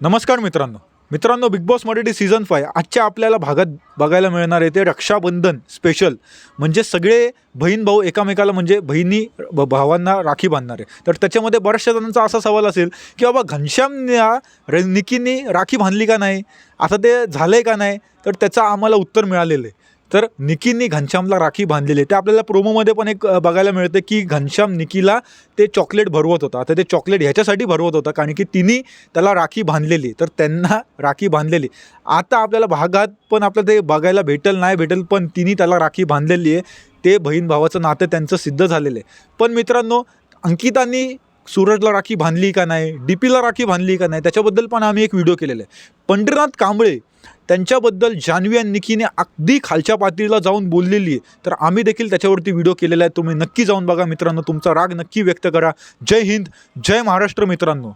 नमस्कार मित्रांनो. मित्रांनो Bigg Boss Marathi season five आजच्या आपल्याला भागात बघायला मिळणार आहे ते रक्षाबंधन स्पेशल म्हणजे सगळे बहीण भाऊ एकामेकाला म्हणजे बहिणी ब- भावांना राखी बांधणार आहे. तर त्याच्यामध्ये बऱ्याचशा जणांचा असा सवाल असेल की बाबा घनश्यामने र राखी बांधली का नाही? आता ते झालं आहे का नाही? तर त्याचं आम्हाला उत्तर मिळालेलं आहे. तर निकींनी घनश्यामला राखी बांधलेली आहे. ते आपल्याला प्रोमोमध्ये पण एक बघायला मिळतं की घनश्याम निकीला ते चॉकलेट भरवत होता. आता ते चॉकलेट ह्याच्यासाठी भरवत होता कारण की तिने त्याला राखी बांधलेली तर त्यांना राखी बांधलेली आता आपल्याला भागात पण आपल्याला ते बघायला भेटेल नाही भेटेल पण तिने त्याला राखी बांधलेली आहे. ते बहीण भावाचं नातं त्यांचं सिद्ध झालेलं आहे. पण मित्रांनो अंकितांनी सूरजला राखी बांधली का नाही डी पीला राखी बांधली का नाही त्याच्याबद्दल पण आम्ही एक व्हिडिओ केलेला आहे. पंढरीनाथ कांबळे त्यांच्याबद्दल जान्हवी आणि निकीने अगदी खालच्या पातळीला जाऊन बोललेली आहे. तर आम्ही देखील त्याच्यावरती व्हिडिओ केलेला आहे. तुम्ही नक्की जाऊन बघा मित्रांनो तुमचा राग नक्की व्यक्त करा. जय हिंद जय महाराष्ट्र मित्रांनो.